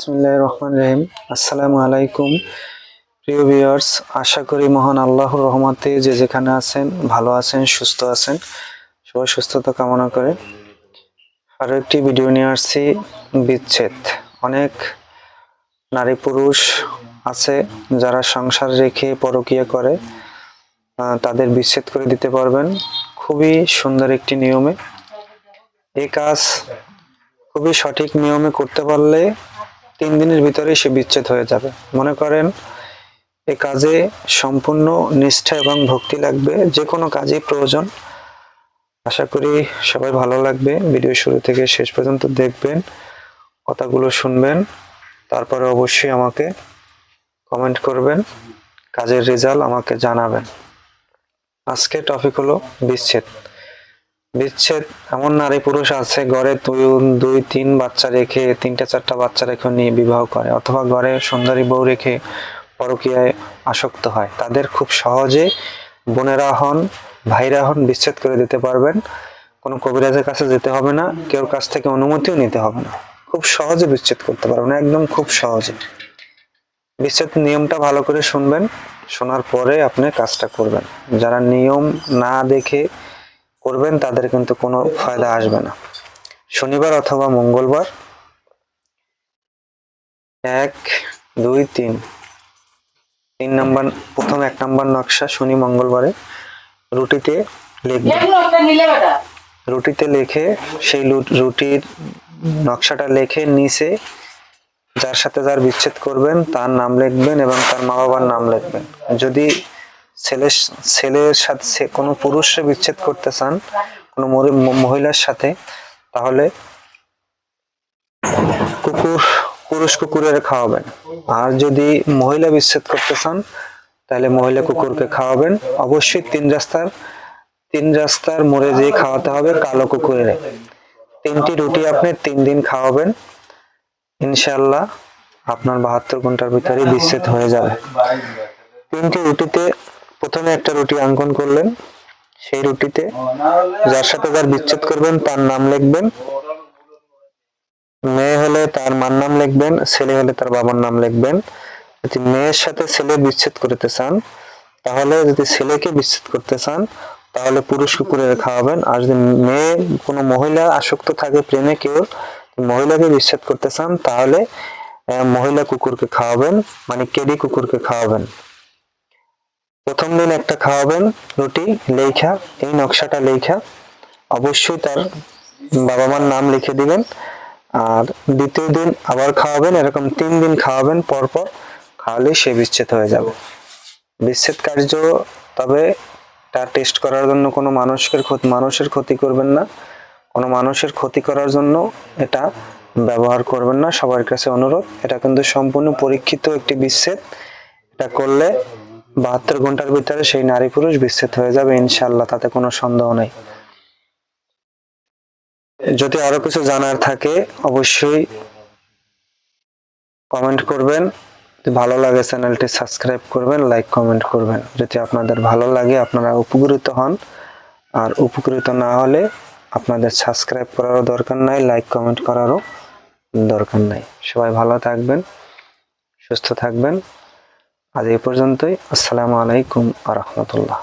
বিসমিল্লাহ রহমান রহিম। আসসালামু আলাইকুম প্রিয় ভিউয়ার্স, আশা করি মহান আল্লাহর রহমতে যে যেখানে আছেন, ভালো আছেন, সুস্থ আছেন, সবাই সুস্থতা কামনা করে। আরও একটি ভিডিও নিয়ে আসছি, বিচ্ছেদ। অনেক নারী পুরুষ আছে যারা সংসার রেখে পরকীয়া করে তাদের বিচ্ছেদ করে দিতে পারবেন। খুবই সুন্দর একটি নিয়মে। এই কাজ খুবই সঠিক নিয়মে করতে পারলে তিন দিনের ভিতরে সে বিচ্ছেদ হয়ে যাবে। মনে করেন, এ কাজে সম্পূর্ণ নিষ্ঠা এবং ভক্তি লাগবে, যে কোনো কাজেই প্রয়োজন। আশা করি সবাই ভালো লাগবে। ভিডিও শুরু থেকে শেষ পর্যন্ত দেখবেন, কথাগুলো শুনবেন, তারপরে অবশ্যই আমাকে কমেন্ট করবেন, কাজের রেজাল্ট আমাকে জানাবেন। আজকে টপিক হলো বিচ্ছেদ। বিচ্ছেদ। এমন নারী পুরুষ আছে, ঘরে দুই তিন বাচ্চা রেখে, তিনটা, চারটা বাচ্চা রেখে নিয়ে বিবাহ করে, অথবা ঘরে সুন্দরী বউ রেখে পরকীয়ায় আসক্ত হয়। তাদের খুব সহজে বোনেরা হন, ভাইরা হন বিচ্ছেদ করে দিতে পারবেন। কোনো কবিরাজের কাছে যেতে হবে না, কেউ কাছ থেকে অনুমতিও নিতে হবে না। খুব সহজে বিচ্ছেদ করতে পারবেন, একদম খুব সহজে। বিচ্ছেদ নিয়মটা ভালো করে শুনবেন, শোনার পরে আপনি কাজটা করবেন। যারা নিয়ম না দেখে করবেন তাদের কিন্তু কোনো ফায়দা আসবে না। শনিবার অথবা মঙ্গলবার এক দুই তিন। তিন নাম্বার প্রথম এক নাম্বার নকশা শনি মঙ্গলবারে রুটিতে লিখবে দেখল একটা নিলে বেটা রুটিতে লিখে সেই রুটির নকশাটা লিখে নিচে যার সাথে যার বিচ্ছেদ করবেন তার নাম লিখবেন এবং তার মা বাবার নাম লিখবেন। যদি ছেলের ছেলের সাথে কোনো পুরুষে বিচ্ছেদ করতে চান, কোনো মহিলার সাথে, তাহলে কুকুর, পুরুষ কুকুরের খাওয়াবেন। আর যদি মহিলা বিচ্ছেদ করতে চান, তাহলে মহিলা কুকুরকে খাওয়াবেন। অবশ্যই তিন রাস্তার তিন রাস্তার মোড়ে যেয়ে খাওয়াতে হবে কালো কুকুরের। তিনটি রুটি আপনি তিন দিন খাওয়াবেন। ইনশাল্লাহ আপনার বাহাত্তর ঘণ্টার ভিতরে বিচ্ছেদ হয়ে যাবে। তিনটি রুটিতে প্রথমে একটা রুটি অঙ্কন করলেন। সেই রুটিতে যার সাথে যার বিচ্ছেদ করবেন, তার নাম লিখবেন। মেয়ে হলে তার মার নাম লিখবেন, ছেলে হলে তার বাবার নাম লিখবেন। যদি মেয়ের সাথে ছেলে বিচ্ছেদ করতে চান, তাহলে যদি ছেলেকে বিচ্ছেদ করতে চান, তাহলে পুরুষ কুকুরের খাওয়াবেন আর যদি মেয়ে কোনো মহিলা আসক্ত থাকে, প্রেমে কেউ মহিলাকে বিচ্ছেদ করতে চান, তাহলে মহিলা কুকুরকে খাওয়াবেন মানে কেডি কুকুরকে খাওয়াবেন। প্রথম দিন একটা খাওয়াবেন, রুটি লেখা এই নকশাটা লেখা অবশ্যই তার বাবা মার নাম লিখে দিবেন। আর দ্বিতীয় দিন আবার খাওয়াবেন, এরকম তিন দিন খাওয়াবেন, পরপর খাওয়ালে সে বিচ্ছেদ হয়ে যাবে। বিচ্ছেদ কার্য, তবে তা টেস্ট করার জন্য কোনো মানুষের মানুষের ক্ষতি করবেন না। কোনো মানুষের ক্ষতি করার জন্য এটা ব্যবহার করবেন না, সবার কাছে অনুরোধ। এটা কিন্তু সম্পূর্ণ পরীক্ষিত একটি বিচ্ছেদ। এটা করলে বাহাত্তর ঘণ্টার ভিতরে সেই নারী পুরুষ বিচ্ছেদ হয়ে যাবে ইনশাল্লাহ তাতে কোনো সন্দেহ নেই। যদি আরও কিছু জানার থাকে, অবশ্যই কমেন্ট করবেন। ভালো লাগে, চ্যানেলটি সাবস্ক্রাইব করবেন লাইক কমেন্ট করবেন। যদি আপনাদের ভালো লাগে, আপনারা উপকৃত হন। আর উপকৃত না হলে আপনাদের সাবস্ক্রাইব করারও দরকার নাই লাইক কমেন্ট করারও দরকার নাই। সবাই ভালো থাকবেন, সুস্থ থাকবেন। আজ এই পর্যন্তই। আসসালামু আলাইকুম আ রহমতুল্লাহ।